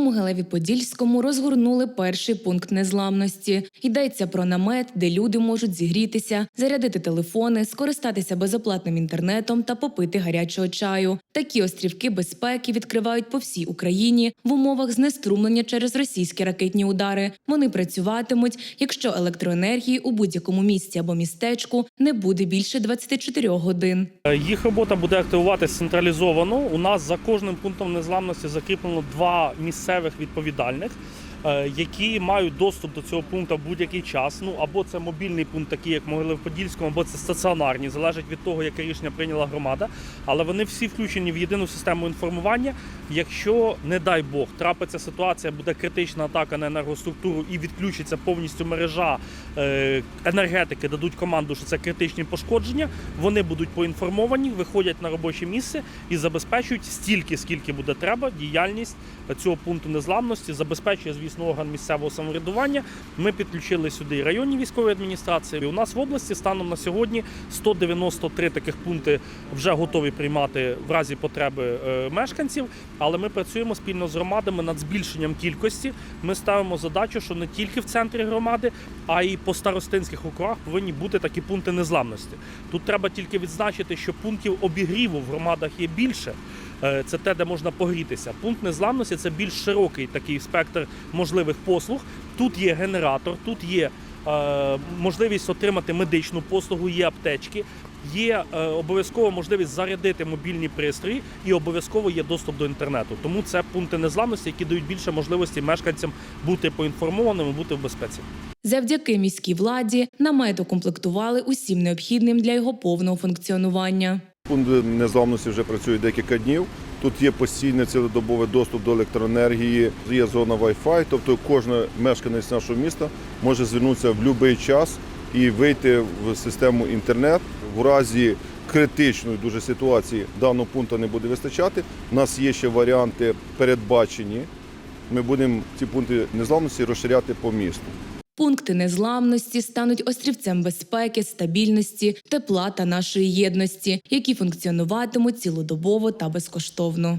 Могилеві Подільському розгорнули перший пункт незламності. Йдеться про намет, де люди можуть зігрітися, зарядити телефони, скористатися безоплатним інтернетом та попити гарячого чаю. Такі острівки безпеки відкривають по всій Україні в умовах знеструмлення через російські ракетні удари. Вони працюватимуть, якщо електроенергії у будь-якому місці або містечку не буде більше 24 годин. Е, Їх робота буде активуватися централізовано. У нас за кожним пунктом незламності закріплено два місцевих відповідальних, які мають доступ до цього пункту будь-який час. Ну або це мобільний пункт, такий як могили в Подільському, або це стаціонарні, залежить від того, яке рішення прийняла громада. Але вони всі включені в єдину систему інформування. Якщо, не дай Бог, трапиться ситуація, буде критична атака на енергоструктуру і відключиться повністю мережа е, енергетики, дадуть команду, що це критичні пошкодження. Вони будуть поінформовані, виходять на робоче місце і забезпечують стільки, скільки буде треба, діяльність цього пункту незламності. Забезпечує, звісно, орган місцевого самоврядування. Ми підключили сюди районні військові адміністрації. У нас в області станом на сьогодні 193 таких пункти вже готові приймати в разі потреби мешканців. Але ми працюємо спільно з громадами над збільшенням кількості. Ми ставимо задачу, що не тільки в центрі громади, а й по старостинських округах повинні бути такі пункти незламності. Тут треба тільки відзначити, що пунктів обігріву в громадах є більше. Е, Це те, де можна погрітися. Пункт незламності це більш широкий такий спектр можливих послуг. Тут є генератор, тут є е, можливість отримати медичну послугу, є аптечки, є е, обов'язково можливість зарядити мобільні пристрої і обов'язково є доступ до інтернету. Тому це пункти незламності, які дають більше можливості мешканцям бути поінформованими, бути в безпеці. Завдяки міській владі намет укомплектували усім необхідним для його повного функціонування. Пункт незламності вже працює декілька днів. Тут є постійний цілодобовий доступ до електроенергії, є зона Wi-Fi, тобто кожен мешканець нашого міста може звернутися в будь-який час і вийти в систему інтернет. В разі критичної дуже ситуації даного пункту не буде вистачати. У нас є ще варіанти передбачені. Ми будемо ці пункти незламності розширяти по місту. Пункти незламності стануть острівцем безпеки, стабільності, тепла та нашої єдності, які функціонуватимуть цілодобово та безкоштовно.